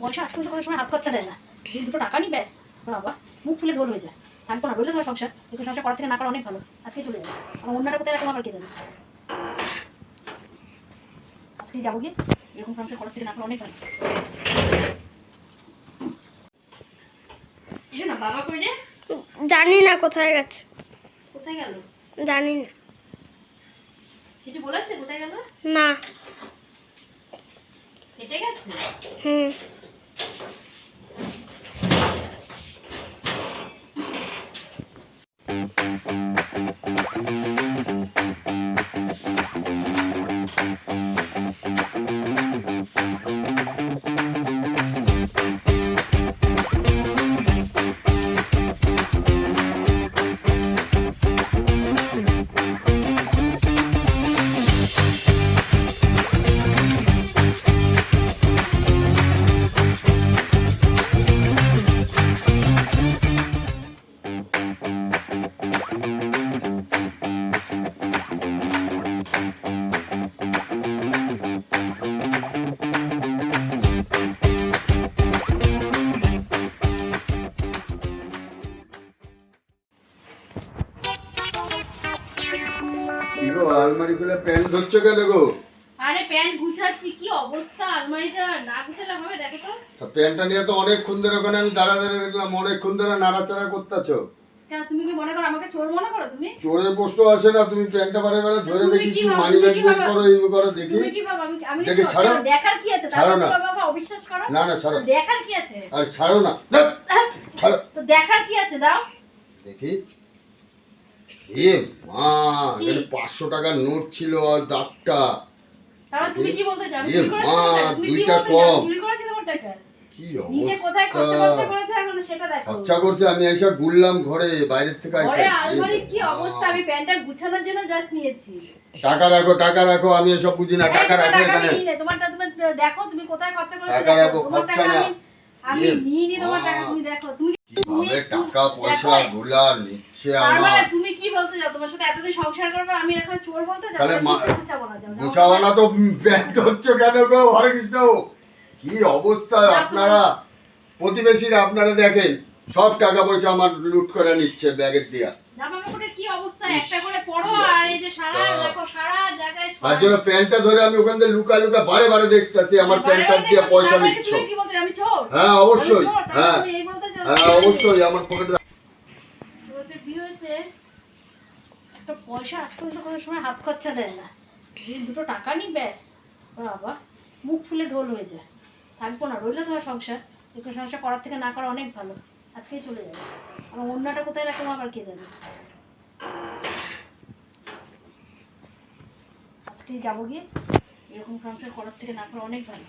পয়সা আজকাল তো কোনো সময় হাত খরচা দেয় না। যদি দুটো টাকা নি ব্যাস বাবা মুখ ফুলে ঢোল হয়ে যায়। থাকব না রইলে তোমার সংসার একটু সংসার করার থেকে না করা অনেক ভালো। আজকে চলে যাবে। আমার অন্যটা কোথায় রাখলাম আবার কে জানে। আজকে যাব গিয়ে এরকম সংসার করার থেকে না করা অনেক ভালো। বাবা জানি না কোথায় গেছে। কোথায় গেল? জানি না। কিছু বলেছে কোথায় গেল? না। হেঁটে গেছে? হুম। কি আলমারি খুলে প্যান্ট ধরছো কেন গো? আরে প্যান্ট গুছাচ্ছি কি অবস্থা? আলমারিটা না গুছালে হবে দেখো তো। তা প্যান্টটা নিয়ে তো অনেকক্ষণ ধরে ওখানে আমি দাঁড়া দাঁড়িয়ে দেখলাম অনেকক্ষণ ধরে নাড়াচাড়া করতেছো। কেন তুমি কি মনে করো আমাকে চোর মনে করো তুমি? চোরের প্রশ্ন আসে না তুমি প্যান্টটা বারে বারে ধরে দেখি কি মানি ব্যাগ বের? করো এই করো দেখি। তুমি কি ভাবো আমি আমি দেখি, ছাড়ো। দেখার কি আছে? ছাড়ো না। তুমি অবিশ্বাস করো? না না ছাড়ো দেখার কি আছে? আর ছাড়ো না। ছাড়ো। তো দেখার কি আছে দাও। দেখি। এ মা? এখানে পাঁচশো টাকার নোট ছিল আর তুমি কি বলতে আমি এ মা? তুমি দুইটা কম। কি খরচা করেছে আমি এসে ঘুরলাম ঘরে বাইরের থেকে এসে ঘরে এ আলমারির কি অবস্থা? আমি প্যান্টটা গুছানোর জন্য জাস্ট নিয়েছি। টাকা রাখো টাকা রাখো আমি এসব বুঝি না। টাকা রাখো এখানে। তোমারটা তুমি দেখো তুমি কোথায় খরচা করেছ টাকা রাখো, খরচা না। আমি ইয়ে, নিয়ে নি তোমার টাকা তুমি দেখো তুমি কীভাবে টাকা পয়সা গুলা নিচ্ছে আমার মানে তুমি কি বলতে চাও তোমার সাথে এতদিন সংসার করব আমি এখন চোর বলতে চাও গুছাবো না যাও, যাও। না তো ব্যস্ত হচ্ছে কেন গো হরে কৃষ্ণ কি অবস্থা আপনারা? প্রতিবেশীরা আপনারা দেখেন সব টাকা পয়সা আমার লুট করে নিচ্ছে ব্যাগের দিয়া। তার জন্য প্যান্টটা ধরে আমি ওখান থেকে লুকা লুকা বারে বারে দেখতেছি আমার প্যান্টটা দিয়ে পয়সা নিচ্ছ। হ্যাঁ অবশ্যই হ্যাঁ? হ্যাঁ অবশ্যই আমার পকেটে বলছে বিয়ে হয়েছে একটা পয়সা আজ পর্যন্ত কোনো সময় হাত খরচা দেয় না। যদি দুটো টাকা নি ব্যাস। বাবা, মুখ ফুলে ঢোল হয়ে যায়। থাকব না, রইলে তোমার সংসার। একটু সংসার করার থেকে না করা অনেক ভালো। আজকেই চলে যাবে। আমার অন্যটা কোথায় রাখলাম আবার কে জানে? আজকেই যাব গিয়ে। এরকম সংসার করার থেকে না করা অনেক ভালো।